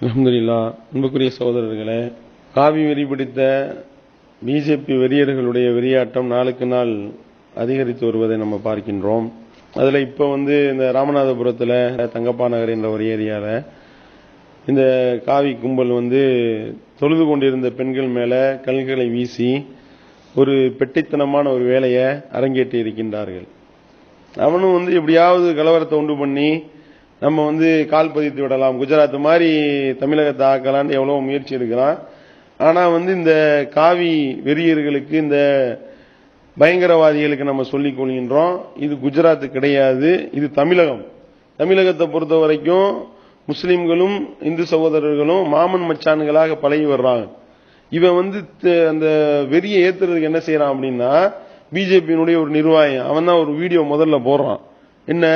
அல்ஹம்துலில்லா அன்புக்குரிய சகோதரர்களே காவி வெறி பிடித்த பிஜேபி வெறியர்களுடைய வெறியாட்டம் நாளுக்கு நாள் அதிகரித்து வருவதை நம்ம பார்க்கின்றோம். அதில் இப்போ வந்து இந்த ராமநாதபுரத்தில் தங்கப்பா நகர் என்ற ஒரு ஏரியாவில் இந்த காவி கும்பல் வந்து தொழுது கொண்டிருந்த பெண்கள் மேலே கல்களை வீசி ஒரு பெட்டித்தனமான ஒரு வேலையை அரங்கேற்றி இருக்கின்றார்கள் அவனும் வந்து எப்படியாவது கலவரத்தை உண்டு பண்ணி நம்ம வந்து கால் பதித்து விடலாம். குஜராத் மாதிரி தமிழகத்தை ஆக்கலான்னு எவ்வளவு முயற்சி எடுக்கிறான் ஆனா வந்து இந்த காவி வெறியர்களுக்கு இந்த பயங்கரவாதிகளுக்கு நம்ம சொல்லிக் கொள்கின்றோம். இது குஜராத் கிடையாது இது தமிழகம். தமிழகத்தை பொறுத்த வரைக்கும் முஸ்லிம்களும் இந்து சகோதரர்களும் மாமன் மச்சான்களாக பழகி வர்றாங்க. இவன் வந்து அந்த வெறியை ஏத்துறதுக்கு என்ன செய்யறான் அப்படின்னா பிஜேபியினுடைய ஒரு நிர்வாகி அவன் தான் ஒரு வீடியோ முதல்ல போடுறான். என்ன?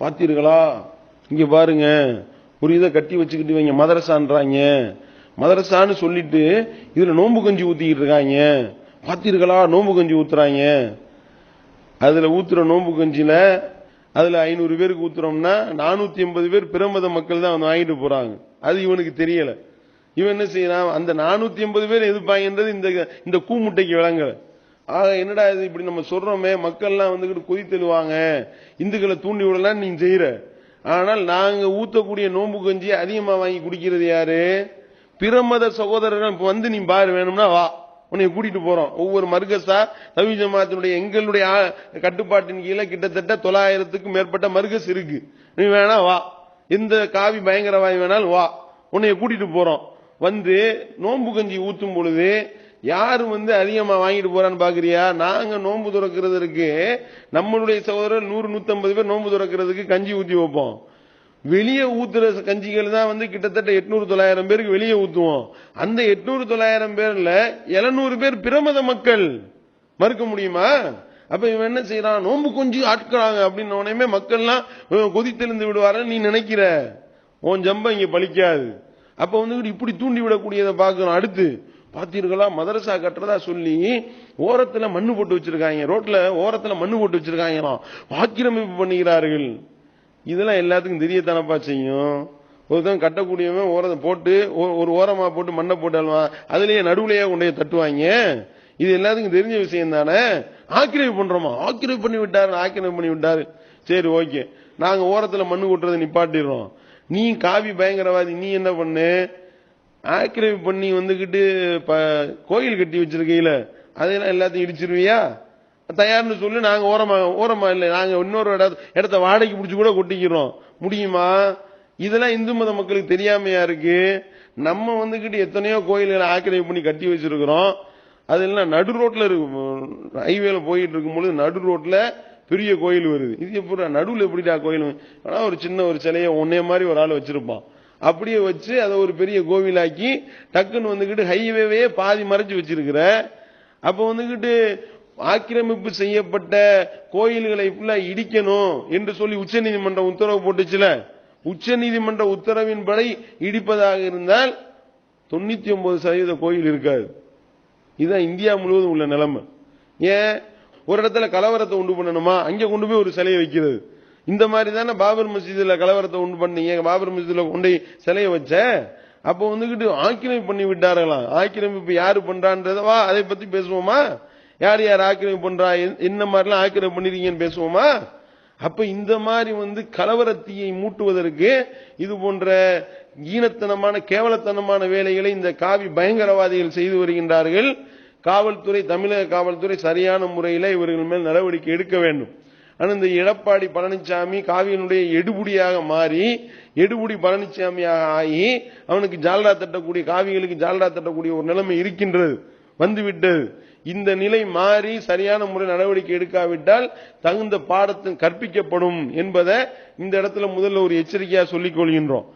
பார்த்தீர்களா இங்க பாருங்க. ஒரு இதை கட்டி வச்சுக்கிட்டு இவங்க மதரசான்றாங்க. மதரசான்னு சொல்லிட்டு இதுல நோம்பு கஞ்சி ஊத்திக்கிட்டு இருக்காங்க. பார்த்தீர்களா நோம்பு கஞ்சி ஊத்துறாங்க. அதுல ஊத்துற நோம்பு கஞ்சியில் அதுல ஐநூறு பேருக்கு ஊத்துறோம்னா நானூத்தி எண்பது பேர் பிரமத மக்கள் தான் வந்து வாங்கிட்டு போறாங்க. அது இவனுக்கு தெரியல. இவன் என்ன செய்யறான்? அந்த நானூத்தி எண்பது பேர் எதிர்ப்பாங்கன்றது இந்த இந்த கூமுட்டைக்கு விளங்கல. ஆக என்னடா இது? இப்படி நம்ம சொல்றோமே. மக்கள்லாம் வந்துகிட்டு கொதித்தெழுவாங்க இந்துக்களை தூண்டி விடலாம் நீங்க செய்யற. ஆனால் நாங்கள் ஊத்தக்கூடிய நோன்பு கஞ்சி அதிகமாக வாங்கி குடிக்கிறது யாரு? பிரமத சகோதரர்கள் இப்போ வந்து நீ பாரு வேணும்னா வா. உன்னை கூட்டிட்டு போறோம். ஒவ்வொரு மருகசா தவி ஜமாத்தினுடைய எங்களுடைய கட்டுப்பாட்டின் கீழே கிட்டத்தட்ட தொள்ளாயிரத்துக்கும் மேற்பட்ட மருகஸ் இருக்கு. நீ வேணா வா. எந்த காவி பயங்கரவாதி வேணாலும் வா. உன்னைய கூட்டிட்டு போறோம். வந்து நோன்பு கஞ்சி ஊத்தும் பொழுது யார் வந்து அதிகமாக வாங்கிட்டு போறான்னு பாக்குறியா? நாங்க நோன்பு துறக்கிறதுக்கு நம்மளுடைய சகோதரர் நூறு நூத்தம்பது பேர் நோன்பு துறக்கிறதுக்கு கஞ்சி ஊத்தி வைப்போம். வெளியே ஊத்துற கஞ்சிகள் தான் வந்து கிட்டத்தட்ட எட்நூறு தொள்ளாயிரம் பேருக்கு வெளியே ஊத்துவோம். அந்த எட்நூறு தொள்ளாயிரம் பேர்ல எழுநூறு பேர் பிரமத மக்கள். மறுக்க முடியுமா? அப்ப இவன் என்ன செய்யறான்? நோன்பு கொஞ்சம் ஆட்கிறாங்க அப்படின்னு உடனே மக்கள்லாம் கொதித்தெழுந்து விடுவாரன்னு நீ நினைக்கிற. உன் ஜம்பம் இங்க பலிக்காது. அப்ப வந்து இப்படி தூண்டி விடக்கூடியதை பாக்குறோம் அடுத்து பார்த்தீர்களா? மதரசா கட்டுறதா சொல்லி ஓரத்துல மண்ணு போட்டு வச்சிருக்காங்க. ரோட்ல ஓரத்துல மண்ணு போட்டு வச்சிருக்காங்களாம் ஆக்கிரமிப்பு பண்ணுகிறார்கள். இதெல்லாம் எல்லாத்துக்கும் தெரியத்தானப்பா செய்யும். ஒருத்தன் கட்டக்கூடியவன் ஓரத்தை போட்டு ஒரு- ஒரு ஓரமா போட்டு மண்ணை போட்டாலும் அதுலேயே அதுலயே நடுவுலயே கொண்டு போய் தட்டுவாங்க. இது எல்லாத்துக்கும் தெரிஞ்ச விஷயம் தானே? ஆக்கிரமிப்பு பண்றோமா? ஆக்கிரமிப்பு பண்ணி விட்டாரு ஆக்கிரமிப்பு பண்ணி விட்டாரு. சரி ஓகே. நாங்க ஓரத்துல மண்ணு கொட்டுறதை நிப்பாட்டிடுறோம். நீ காவி பயங்கரவாதி நீ என்ன பண்ணு? ஆக்கிரமிப்பு பண்ணி வந்துக்கிட்டு இப்போ கோயில் கட்டி வச்சிருக்கையில அதெல்லாம் எல்லாத்தையும் இடிச்சிருவியா? தயார்னு சொல்லி நாங்க ஓரமா ஓரமா இல்லை நாங்க இன்னொரு இட- இடத்த வாடகைக்கு பிடிச்சி கூட கொட்டிக்கிறோம். முடியுமா? இதெல்லாம் இந்து மத மக்களுக்கு தெரியாமையா இருக்கு. நம்ம வந்துக்கிட்டு எத்தனையோ கோயில்களை ஆக்கிரமிப்பு பண்ணி கட்டி வச்சிருக்கிறோம். அதெல்லாம் நடு ரோட்ல இருக்கு ஹைவேல போயிட்டு இருக்கும் பொழுது நடு ரோட்ல பெரிய கோயில் வருது. இது எப்படி நடுவில் எப்படிடா கோயில் ஆனால் ஒரு சின்ன ஒரு சிலையை ஒன்னே மாதிரி ஒரு ஆள் வச்சிருப்பான். அப்படியே வச்சு அதை ஒரு பெரிய கோவிலாக்கி டக்குன்னு வந்துக்கிட்டு ஹைவேவே பாதி மறைச்சு வச்சிருக்கிற. அப்ப வந்துக்கிட்டு ஆக்கிரமிப்பு செய்யப்பட்ட கோயில்களை ஃபுல்லா இடிக்கணும் என்று சொல்லி உச்சநீதிமன்றம் உத்தரவு போட்டுச்சுல. உச்சநீதிமன்ற உத்தரவின்படி இடிப்பதாக இருந்தால் தொண்ணூத்தி ஒன்பது சதவீத கோயில் இருக்காது. இதுதான் இந்தியா முழுவதும் உள்ள நிலைமை. ஏன்? ஒரு இடத்துல கலவரத்தை உண்டு பண்ணணுமா? அங்க கொண்டு போய் ஒரு சிலையை வைக்கிறது. இந்த மாதிரி தானே பாபர் மசீதுல கலவரத்தை உண்டு பண்ணீங்க? பாபர் மசீதில் கொண்டு சிலையை வச்ச? அப்போ வந்துக்கிட்டு ஆக்கிரமிப்பு பண்ணி விட்டார்களாம். ஆக்கிரமிப்பு யாரு பண்றான்றத வா அதை பத்தி பேசுவோமா? யார் யார் ஆக்கிரமிப்பு பண்றா? என்ன மாதிரிலாம் ஆக்கிரமிப்பு பண்ணிருக்கீங்கன்னு பேசுவோமா? அப்ப இந்த மாதிரி வந்து கலவரத்தீயை மூட்டுவதற்கு இது போன்ற ஈனத்தனமான கேவலத்தனமான வேலைகளை இந்த காவி பயங்கரவாதிகள் செய்து வருகின்றார்கள். காவல்துறை தமிழக காவல்துறை சரியான முறையில் இவர்கள் மேல் நடவடிக்கை எடுக்க வேண்டும். ஆனால் இந்த எடப்பாடி பழனிசாமி காவியினுடைய எடுபுடியாக மாறி எடுபுடி பழனிசாமியாக ஆகி அவனுக்கு ஜால்ரா தட்டக்கூடிய காவிகளுக்கு ஜால்ரா தட்டக்கூடிய ஒரு நிலைமை இருக்கின்றது வந்துவிட்டது இந்த நிலை மாறி சரியான முறை நடவடிக்கை எடுக்காவிட்டால் தகுந்த பாடத்தின் கற்பிக்கப்படும் என்பதை இந்த இடத்துல முதல்ல ஒரு எச்சரிக்கையா சொல்லிக் கொள்கின்றோம்.